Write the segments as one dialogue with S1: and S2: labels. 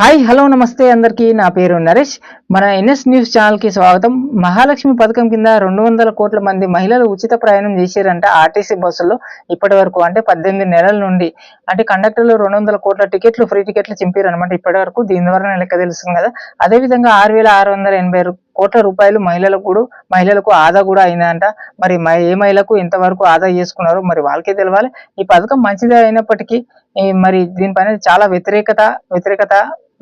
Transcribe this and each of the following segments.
S1: Hi hello నమస్తే అందరికీ. నా పేరు నరేష్. మన ఎన్ఎస్ న్యూస్ ఛానల్కి స్వాగతం. మహాలక్ష్మి పథకం కింద రెండు వందల కోట్ల మంది మహిళలు ఉచిత ప్రయాణం చేశారంట ఆర్టీసీ బస్సుల్లో ఇప్పటి వరకు అంటే పద్దెనిమిది నెలల నుండి. అంటే కండక్టర్లు రెండు వందల కోట్ల టికెట్లు ఫ్రీ టికెట్లు చింపారు అనమాట ఇప్పటి వరకు. దీని ద్వారా లెక్క తెలుస్తుంది కదా. అదేవిధంగా ఆరు వేల ఆరు వందల ఎనభై కోట్ల రూపాయలు మహిళలకు కూడా మహిళలకు ఆదా కూడా అయిందంట. మరి ఏ మహిళకు ఎంతవరకు ఆదా చేసుకున్నారు మరి వాళ్ళకే తెలవాలి. ఈ పథకం మంచిదే అయినప్పటికీ మరి దీనిపైన చాలా వ్యతిరేకత వ్యతిరేకత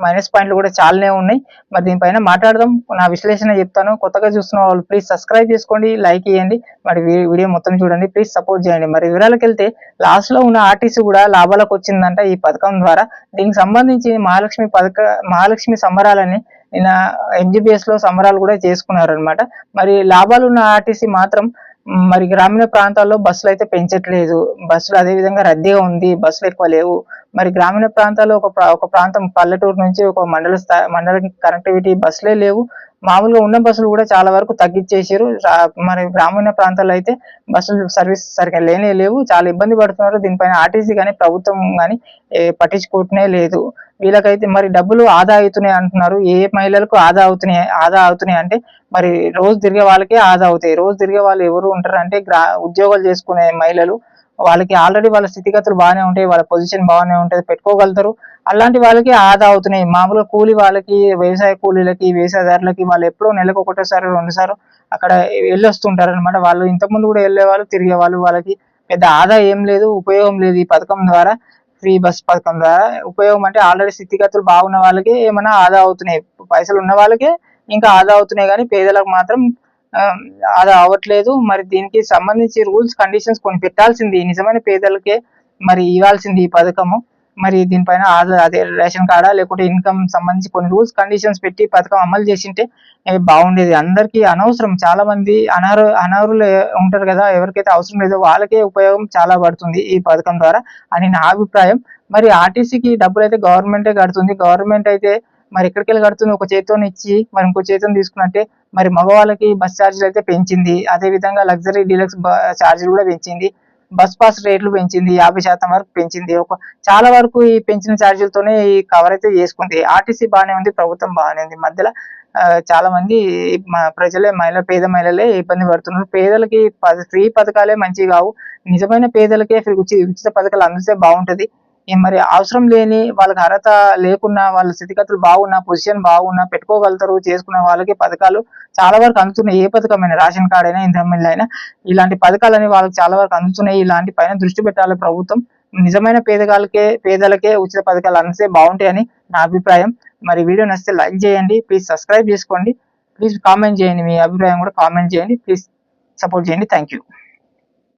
S1: మైనస్ పాయింట్లు కూడా చాలానే ఉన్నాయి. మరి దీనిపైన మాట్లాడదాం. నా విశ్లేషణ చెప్తాను. కొత్తగా చూస్తున్న వాళ్ళు ప్లీజ్ సబ్స్క్రైబ్ చేసుకోండి లైక్ ఇవ్వండి మరి వీడియో మొత్తం చూడండి. ప్లీజ్ సపోర్ట్ చేయండి. మరి వివరాలకు వెళ్తే లాస్ట్లో ఉన్న ఆర్టీసీ కూడా లాభాలకు వచ్చిందంట ఈ పథకం ద్వారా. దీనికి సంబంధించి మహాలక్ష్మి పథక మహాలక్ష్మి సంబరాలని నిన్న ఎంజీబీఎస్లో సంబరాలు కూడా చేసుకున్నారు అనమాట మరి లాభాలు ఉన్న ఆర్టీసీ మాత్రం మరి గ్రామీణ ప్రాంతాల్లో బస్సులు అయితే పెంచట్లేదు. బస్సులు అదే విధంగా రద్దీగా ఉంది బస్సులు ఎక్కువ లేవు. మరి గ్రామీణ ప్రాంతాల్లో ఒక ప్రా- ఒక ప్రాంతం పల్లెటూరు నుంచి ఒక మండల స్థాయి మండల కనెక్టివిటీ బస్సులే లేవు. మామూలుగా ఉన్న బస్సులు కూడా చాలా వరకు తగ్గించేసారు మరి గ్రామీణ ప్రాంతాల్లో అయితే బస్సులు సర్వీస్ సరిగ్గా లేనే లేవు. చాలా ఇబ్బంది పడుతున్నారు. దీనిపైన ఆర్టీసీ కానీ ప్రభుత్వం కానీ పట్టించుకోవటమే లేదు. వీళ్ళకైతే మరి డబ్బులు ఆదా అవుతున్నాయి అంటున్నారు. ఏ మహిళలకు ఆదా అవుతున్నాయి ఆదా అవుతున్నాయి అంటే మరి రోజు తిరిగే వాళ్ళకే ఆదా అవుతాయి. రోజు తిరిగే వాళ్ళు ఎవరు ఉంటారు అంటే గ్రా ఉద్యోగాలు చేసుకునే మహిళలు వాళ్ళకి ఆల్రెడీ వాళ్ళ స్థితిగతులు బాగానే ఉంటాయి వాళ్ళ పొజిషన్ బాగానే ఉంటుంది పెట్టుకోగలుగుతారు. అలాంటి వాళ్ళకి ఆదా అవుతున్నాయి. మామూలుగా కూలి వాళ్ళకి వ్యవసాయ కూలీలకి వ్యవసాయదారులకి వాళ్ళు ఎప్పుడో నెలకు ఒకటోసారి రెండుసారి అక్కడ వెళ్ళొస్తుంటారు అనమాట వాళ్ళు ఇంతకుముందు కూడా వెళ్ళే వాళ్ళు తిరిగే వాళ్ళు వాళ్ళకి పెద్ద ఆదా ఏం లేదు ఉపయోగం లేదు ఈ పథకం ద్వారా. ఫ్రీ బస్ పథకం ద్వారా ఉపయోగం అంటే ఆల్రెడీ స్థితిగతులు బాగున్న వాళ్ళకి ఏమైనా ఆదా అవుతున్నాయి. పైసలు ఉన్న వాళ్ళకే ఇంకా ఆదా అవుతున్నాయి కానీ పేదలకు మాత్రం ఆదా అవ్వట్లేదు. మరి దీనికి సంబంధించి రూల్స్ కండిషన్స్ కొన్ని పెట్టాల్సింది నిజమైన పేదలకే మరి ఇవ్వాల్సింది ఈ పథకము. మరి దీనిపైన ఆధార్ అదే రేషన్ కార్డా లేకుంటే ఇన్కమ్ సంబంధించి కొన్ని రూల్స్ కండిషన్స్ పెట్టి పథకం అమలు చేసింటే బాగుండేది. అందరికీ అనవసరం. చాలా మంది అనారు అనర్హులు ఉంటారు కదా. ఎవరికైతే అవసరం లేదో వాళ్ళకే ఉపయోగం చాలా పడుతుంది ఈ పథకం ద్వారా అని నా అభిప్రాయం. మరి ఆర్టీసీకి డబ్బులు అయితే గవర్నమెంటే కడుతుంది. గవర్నమెంట్ అయితే మరి ఎక్కడికి వెళ్ళి కడుతుంది? ఒక చేతితో ఇచ్చి మరి ఇంకో చేతితో తీసుకున్నట్టే మరి మగవాళ్ళకి బస్ ఛార్జీలు అయితే పెంచింది. అదే విధంగా లగ్జరీ డీలక్స్ ఛార్జీలు కూడా పెంచింది. బస్ పాస్ రేట్లు పెంచింది యాభై శాతం వరకు పెంచింది. ఒక చాలా వరకు ఈ పెంచిన ఛార్జీలతోనే ఈ కవర్ అయితే చేసుకుంది. ఆర్టీసీ బాగానే ఉంది ప్రభుత్వం బాగానే ఉంది. మధ్యలో చాలా మంది ప్రజలే మహిళ పేద మహిళలే ఇబ్బంది పడుతున్నారు. పేదలకి ఫ్రీ పథకాలే మంచివి కావు. నిజమైన పేదలకే ఉచిత పథకాలు అందిస్తే బాగుంటది. మరి అవసరం లేని వాళ్ళకి అర్హత లేకున్నా వాళ్ళ స్థితిగతులు బాగున్నా పొజిషన్ బాగున్నా పెట్టుకోగలుగుతారు చేసుకున్న వాళ్ళకి పథకాలు చాలా వరకు అందుతున్నాయి. ఏ పథకమైనా రేషన్ కార్డ్ అయినా ఇంధనం అయినా ఇలాంటి పథకాలని వాళ్ళకి చాలా వరకు అందుతున్నాయి. ఇలాంటి పైన దృష్టి పెట్టాలి ప్రభుత్వం. నిజమైన పేదగాళ్ళకే పేదలకే ఉచిత పథకాలు అందిస్తే బాగుంటాయని నా అభిప్రాయం. మరి వీడియో నచ్చితే లైక్ చేయండి ప్లీజ్ సబ్స్క్రైబ్ చేసుకోండి. ప్లీజ్ కామెంట్ చేయండి మీ అభిప్రాయం కూడా కామెంట్ చేయండి. ప్లీజ్ సపోర్ట్ చేయండి. Thank you